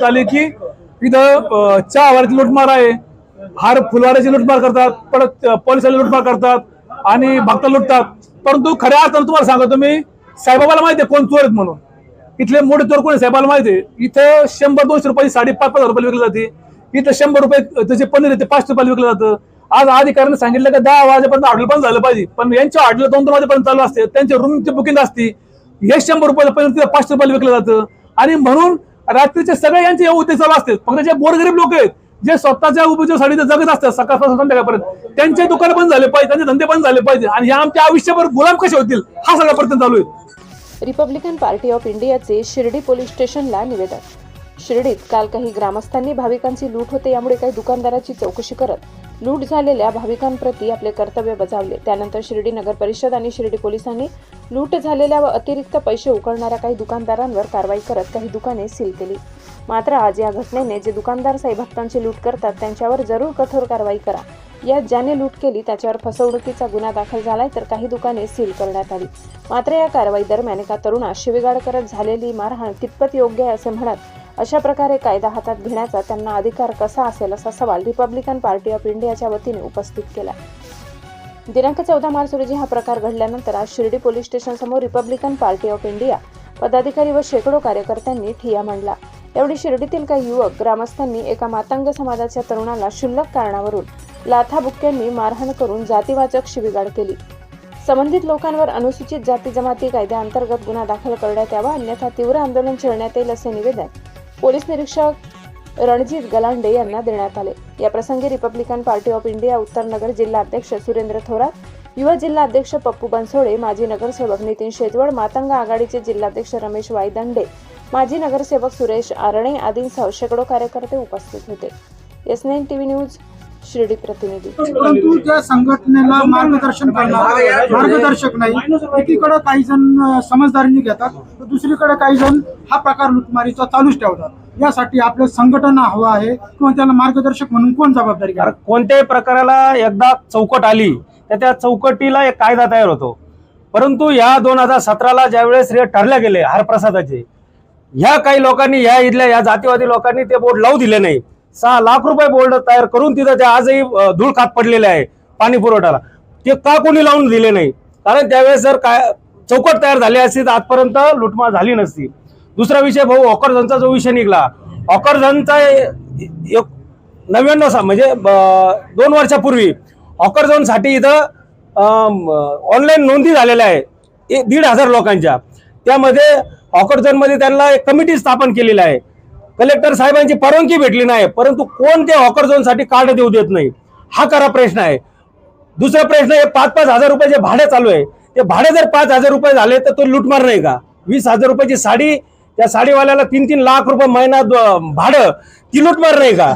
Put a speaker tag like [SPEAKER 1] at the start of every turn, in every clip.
[SPEAKER 1] आले की इथं चहा वाल्याची लुटमार आहे. हार फुलवाड्याची लुटमार करतात परत पोलिसाला लुटमार करतात आणि भक्त लुटतात. परंतु खऱ्या अर्थानं तुम्हाला सांगतो मी साहेबाबाला माहिती आहे कोण चोर आहेत म्हणून. इथले मोठे चोर कोण साहेबाला माहिती आहे? इथं शंभर दोनशे रुपये साडे पाच पाच रुपये विकली जाते. इथं शंभर रुपये त्याचे पनीर येते पाचशे रुपयाला विकलं जातं. आज अधिकाऱ्यांनी सांगितलं की दहा वाजेपर्यंत हॉटेल पण झालं पाहिजे. पण यांच्या हॉटेल दोन दोन वाजेपर्यंत चालू असते. त्यांच्या रूमची बुकिंग असते. हे शंभर रुपयाला पनीर तिथं पाचशे रुपयाला विकलं जातं. आणि म्हणून रात्रीचे सगळे यांचे हे उद्योग चालू असतात फक्त जे गोरगरीब लोक आहेत जे स्वतःच्या उपयोगासाठी जगत असतात सकाळपासून संध्याकाळपर्यंत त्यांचे दुकान बंद झाले पाहिजे त्यांचे धंदे बंद झाले पाहिजे. आणि आमच्या आयुष्यभर गुलाम कसे होतील हा सगळा प्रश्न चालू आहे.
[SPEAKER 2] रिपब्लिकन पार्टी ऑफ इंडियाचे शिर्डी पोलीस स्टेशनला निवेदन. शिर्डीत काल काही ग्रामस्थांनी भाविकांची लूट होते यामुळे काही दुकानदाराची चौकशी करत लूट झालेल्या भाविकांप्रती आपले कर्तव्य बजावले. त्यानंतर शिर्डी नगर परिषद आणि शिर्डी पोलिसांनी लूट झालेल्या व अतिरिक्त पैसे उकळणाऱ्या काही दुकानदारांवर कारवाई करत काही दुकाने सील केली. मात्र आज या घटनेने जे दुकानदार साई भक्तांची लूट करतात त्यांच्यावर जरूर कठोर कारवाई करा. यात ज्याने लूट केली त्याच्यावर फसवणुकीचा गुन्हा दाखल झालाय तर काही दुकाने सील करण्यात आली. मात्र या कारवाई दरम्यान एका तरुणास शिवेगाड करत झालेली मारहाण कितपत योग्य आहे असे म्हणत अशा प्रकारे कायदा हातात घेण्याचा त्यांना अधिकार कसा असेल असा सवाल रिपब्लिकन पार्टी ऑफ इंडियाच्या वतीने उपस्थित केला. दिनांक चौदा मार्च रोजी हा प्रकार घडल्यानंतर आज शिर्डी पोलीस स्टेशन समोर रिपब्लिकन पार्टी ऑफ इंडिया पदाधिकारी व शेकडो कार्यकर्त्यांनी ठिया मांडला. यावेळी शिर्डीतील काही युवक ग्रामस्थांनी एका मातंग समाजाच्या तरुणाला क्षुल्लक कारणावरून लाथाबुक्क्यांनी मारहाण करून जातीवाचक शिवीगाळ केली. संबंधित लोकांवर अनुसूचित जाती जमाती कायद्याअंतर्गत गुन्हा दाखल करण्यात यावा अन्यथा तीव्र आंदोलन छेडण्यात येईल असे निवेदन पोलीस निरीक्षक रणजित गलांडे यांना देण्यात आले. या प्रसंगी रिपब्लिकन पार्टी ऑफ इंडिया उत्तर नगर जिल्हा अध्यक्ष सुरेंद्र थोरात युवा जिल्हा अध्यक्ष पप्पू बनसोडे माजी नगरसेवक नितीन शेजवळ मातंग आघाडीचे जिल्हाध्यक्ष रमेश वायदंडे माजी नगरसेवक सुरेश आरणे आदींसह शेकडो कार्यकर्ते उपस्थित होते. S nine TV news Shirdi प्रतिनिधी.
[SPEAKER 3] परंतु त्या संघटनेला मार्गदर्शन करणार मार्गदर्शक नाही एकीकडे काही जण समजदारीने घेतात तर दुसरीकडे काही जण हा प्रकार लुटमारीचा चालूच ठेवतात. यासाठी आपलं संघटना हवं आहे किंवा त्याला मार्गदर्शक म्हणून कोण जबाबदारी घ्या
[SPEAKER 4] कारण कोणत्याही प्रकाराला एकदा चौकट आली तर त्या चौकटीला एक कायदा तयार होतो. परंतु या दोन हजार सतराला ज्यावेळेस हे ठरले गेले हरप्रसादाचे ह्या काही लोकांनी या इथल्या या जातीवादी लोकांनी ते बोर्ड लावू दिले नाही. सहा लाख रुपये बोर्ड तयार करून तिथं ते आजही धूळ खात पडलेले आहे पाणी पुरवठ्याला ते का कोणी लावून दिले नाही? कारण त्यावेळेस जर काय चौकट तयार झाली असती तर आजपर्यंत लुटमार झाली नसती. दुसरा विषय भाऊ ऑकरझनचा जो विषय निघला ऑकरझनचा एक नव्याण्णव सा म्हणजे ब- दोन वर्षापूर्वी ऑकरझनसाठी इथं ऑनलाईन नोंदी झालेल्या आहे. ए- दीड हजार लोकांच्या. त्यामध्ये ऑकरझनमध्ये त्यांना एक कमिटी स्थापन केलेली आहे. कलेक्टर साहेबांची परवानगी भेटली नाही परंतु कोण ते ऑकरसाठी कार्ड देऊ देत नाही? हा खरा प्रश्न आहे. दुसरा प्रश्न हे पाच पाच हजार रुपये जे भाडे चालू आहे ते भाडे जर पाच हजार रुपये झाले तर तो लुटमार नाही का? वीस हजार रुपयाची साडी त्या साडीवाल्याला तीन तीन लाख रुपये महिना भाडं ती लुटमार नाही का?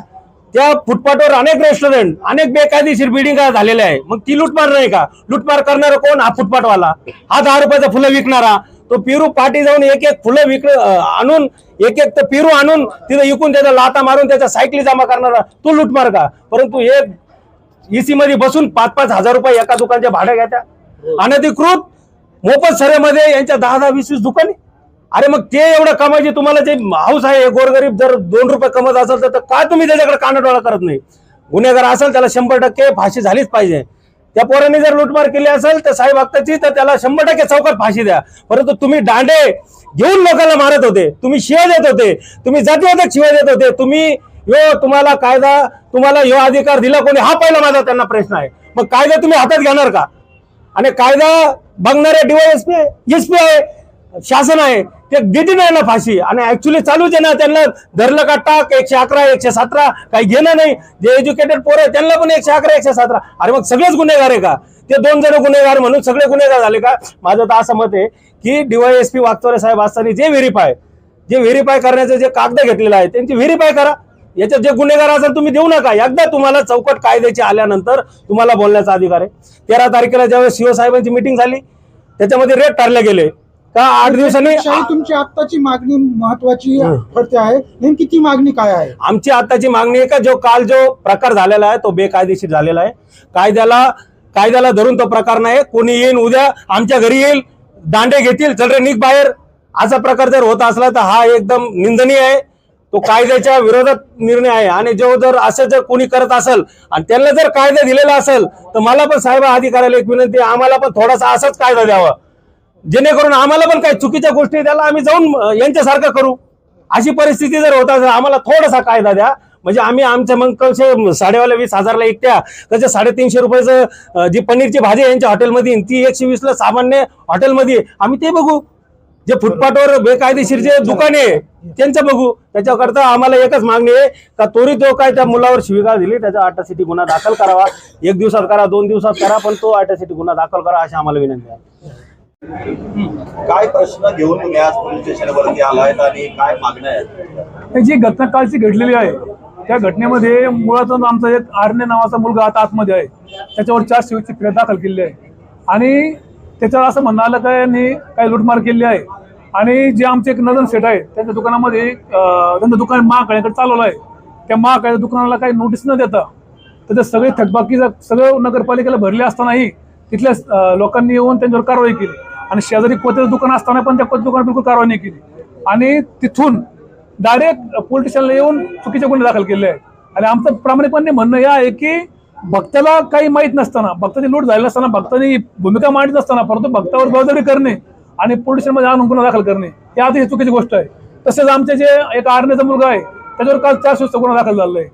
[SPEAKER 4] त्या फुटपाथवर अनेक रेस्टॉरंट अनेक बेकायदेशीर बिल्डिंग झालेल्या आहे. मग ती लुटमार नाही का? लुटमार करणारा कोण? हा फुटपाथवाला. हा दहा रुपयाचा फुलं विकणारा. तो पिरू पाठी जाऊन एक एक फुलं विक आणून एक एक तर पिरू आणून तिथं विकून त्याचा लाता मारून त्याच्या सायकली जमा करणारा तो लुटमार का? परंतु हे ईसी मध्ये बसून पाच पाच हजार रुपये एका दुकानच्या भाड्या घ्या अनधिकृत मोफत सरेमध्ये यांच्या दहा दहा वीस वीस दुकाने. अरे मग ते एवढं कमायचे तुम्हाला जे हाऊस आहे गोरगरीब जर दोन रुपये कमत असेल तर का तुम्ही त्याच्याकडे कानाडोळा करत नाही? गुन्हेगार असेल त्याला शंभर टक्के फाशी झालीच पाहिजे. त्या पोरांनी जर लुटमार केली असेल तर साई भक्ताची तर त्याला शंभर टक्के चौकात फाशी द्या. परंतु तुम्ही दांडे घेऊन लोकांना मारत होते. तुम्ही शिवाय देत होते. तुम्ही जातीवादक शिवाय देत होते. तुम्ही यो तुम्हाला कायदा तुम्हाला यो अधिकार दिला कोणी? हा पहिला माझा त्यांना प्रश्न आहे. मग कायदा तुम्ही हातात घेणार का? आणि कायदा बघणारे डीवायएसपी एस पी आहे शासन आहे. ते देते नाही ना फाशी. आणि ऍक्च्युली चालूच आहे ना त्यांना धरलं का टाक एकशे अकरा एकशे सतरा काही घेणं नाही. जे एज्युकेटेड पोरं आहे त्यांना पण एकशे अकरा एकशे सतरा. अरे मग सगळेच गुन्हेगार आहे का? ते दोन जण गुन्हेगार म्हणून सगळे गुन्हेगार झाले का? माझं तर असं मत आहे की डीवायएसपी वागतोरे साहेब असताना जे व्हेरीफाय जे व्हेरीफाय करण्याचं जे कागद घेतलेलं आहे त्यांची व्हेरीफाय करा. याच्यात जे गुन्हेगार असेल तुम्ही देऊ नका. एकदा तुम्हाला चौकट कायद्याची आल्यानंतर तुम्हाला बोलण्याचा अधिकार आहे. तेरा तारखेला ज्यावेळेस सीओ साहेबांची मिटिंग झाली त्याच्यामध्ये रेट ठरले गेले. का आठ दिवसांनी
[SPEAKER 3] त्यापेक्षाही तुमची आत्ताची मागणी महत्वाची ठरते आहे. नेमकी ती मागणी काय आहे?
[SPEAKER 4] आमची आताची मागणी आहे का? जो काल जो प्रकार झालेला आहे तो बेकायदेशीर झालेला आहे. कायद्याला कायद्याला धरून तो प्रकार नाही. कोणी येईन उद्या आमच्या घरी येईल दांडे घेतील चल रे निघ बाहेर. असा प्रकार जर होत असला तर हा एकदम निंदनीय आहे. तो कायद्याच्या विरोधात निर्णय आहे. आणि जो जर असं जर कोणी करत असेल आणि त्यांना जर कायदा दिलेला असेल तर मला पण साहेब अधिकाऱ्याला एक विनंती आम्हाला पण थोडासा असाच कायदा द्यावा. जेणेकरून आम्हाला पण काही चुकीच्या गोष्टी त्याला आम्ही जाऊन यांच्यासारखं करू. अशी परिस्थिती जर होता तर आम्हाला थोडासा कायदा द्या. म्हणजे आम्ही आमच्या मग कसे साडेवाला वीस हजारला एकट्या त्याच्या साडेतीनशे रुपयाचं जी पनीरची भाजी आहे यांच्या हॉटेलमध्ये ती एकशे वीसला सामान्य हॉटेलमध्ये आम्ही ते बघू. जे फुटपाथवर बेकायदेशीर जे दुकाने आहे त्यांचं बघू. त्याच्याकरता आम्हाला एकच मागणी आहे का तोरी तो काय त्या मुलावर शिविका दिली त्याचा अटासिटी गुन्हा दाखल करावा. एक दिवसात करा दोन दिवसात करा पण तो अटासिटी गुन्हा दाखल करा अशी आम्हाला विनंती आहे.
[SPEAKER 5] काय प्रश्न घेऊन तुम्ही आज पोलीस स्टेशनवरती आलायत आणि काय मागण्या आहेत?
[SPEAKER 1] जी घटना कालची घडलेली आहे त्या घटनेमध्ये मुळातून आमचा एक आरणे नावाचा मुलगा आता आतमध्ये आहे. त्याच्यावर चार शिवची फिर्याद दाखल केली आहे. आणि त्याच्यावर असं म्हणणं आलं का यांनी काही लुटमार केली आहे. आणि जे आमचे एक नदन सेट आहे त्यांच्या दुकानामध्ये त्यांचं दुकान महाकाळ्याकडे चालवलं आहे. त्या महाकाळ्या दुकानाला काही नोटीस न देता त्याचे सगळे थकबाकी सगळं नगरपालिकेला भरले असतानाही तिथल्या लोकांनी येऊन त्यांच्यावर कारवाई केली. आणि शेजारी कोत्याचं दुकान असताना पण त्या कोत्या दुकानात बिलकुल कारवाई नाही केली. आणि तिथून डायरेक्ट पोलीस स्टेशनला येऊन चुकीचे गुन्हे दाखल केले आहे आणि आमचं प्रामाणिकपणे म्हणणं हे आहे की भक्ताला काही माहीत नसताना भक्ताची लूट झाली नसताना भक्तानी भूमिका मांडत नसताना परंतु भक्तावर जबाबदारी करणे आणि पोलीस स्टेशनमध्ये आणून गुन्हा दाखल करणे हे ही चुकीची गोष्ट आहे. तसेच आमचे जे एक आरण्याचा मुलगा आहे त्याच्यावर काल चार सुस्त गुन्हा दाखल झालेला आहे.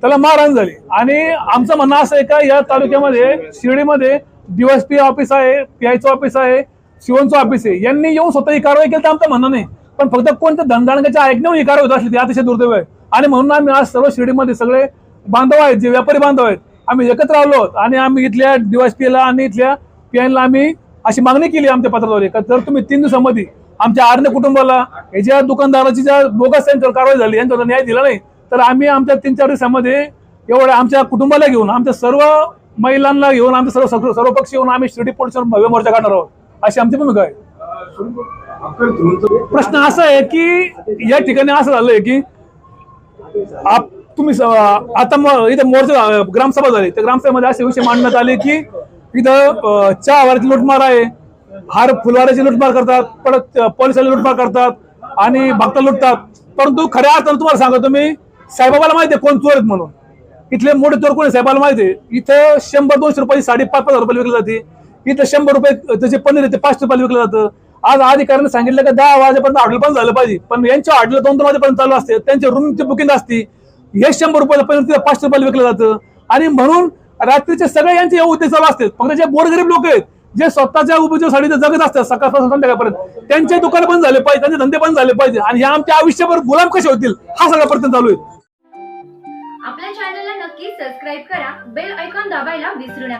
[SPEAKER 1] त्याला मारहाण झाली. आणि आमचं म्हणणं असं आहे का या तालुक्यामध्ये शिर्डीमध्ये डीवायसपी ऑफिस आहे पीआयचं ऑफिस आहे शिवनचं ऑफिस आहे. यांनी येऊन स्वतः ही कारवाई केली तर आमचं म्हणणं नाही. पण फक्त कोणत्या धनदाणकाच्या ऐकण्यावर ही कारवाई होत असली ती अतिशय दुर्दैव आहे. आणि म्हणून आम्ही आज सर्व शिर्डीमध्ये सगळे बांधव आहेत जे व्यापारी बांधव आहेत आम्ही एकत्र आलो आहोत. आणि आम्ही इथल्या डीवायसपीला आणि इथल्या पीआयला आम्ही अशी मागणी केली आमच्या पत्राद्वारे का जर तुम्ही तीन दिवसामध्ये आमच्या आरण्य कुटुंबाला हे ज्या दुकानदाराची ज्या बोगस त्यांच्यावर कारवाई झाली यांच्यावर न्याय दिला नाही तर आम्ही आमच्या तीन चार दिवसामध्ये एवढ्या आमच्या कुटुंबाला घेऊन आमच्या सर्व महिलांना घेऊन आमच्या सर्व सर्व सर्व पक्ष येऊन आम्ही शिर्डी पोलिसांवर भव्य मोर्चा काढणार आहोत. अशी आमची भूमिका आहे. प्रश्न असा आहे की या ठिकाणी असं झालंय की आप तुम्ही आता इथे इथं मोर्चा ग्रामसभा झाली. त्या ग्रामसभेमध्ये असे विषय मांडण्यात आले की इथं चहा आवाराची लुटमार आहे. हार फुलवाऱ्याची लुटमार करतात. परत पोलिसांची लुटमार करतात. आणि भक्त लुटतात. परंतु खऱ्या अर्थानं तुम्हाला सांगा तुम्ही साईबाबाला माहिती आहे कोण चोर आहेत म्हणून. इथले मोठे चोर कोण साहेबाला माहिती आहे? इथं शंभर दोनशे रुपये साडे पाच पाच हजार रुपये विकली जाते. इथं शंभर रुपये त्याचे पनीर ते पाच रुपयाला विकलं जातं. आज अधिकाऱ्यांनी सांगितलं की दहा वाजेपर्यंत हॉटेल पण झालं पाहिजे. पण यांच्या हॉटेल दोन दोन वाजेपर्यंत चालू असते. त्यांच्या रूमची बुकिंग असते. हे शंभर रुपयाला पनीर तिथं पाचशे रुपयाला विकलं जातं. आणि म्हणून रात्रीचे सगळे यांचे उद्योग चालू असतात. फक्त जे गोरगरीब लोक आहेत जे स्वतःच्या उपजीवसाठी जगत असतात सकाळपासून संध्याकाळपर्यंत त्यांचे दुकान बंद झाले पाहिजे त्यांचे धंदे बंद झाले पाहिजे. आणि या आमच्या आयुष्यभर गुलाम कसे होतील? हा सगळा प्रयत्न चालू आहे.
[SPEAKER 6] आपल्या चॅनलला नक्की सबस्क्राईब करा. बेल ऐकॉन दाबायला विसरू नका.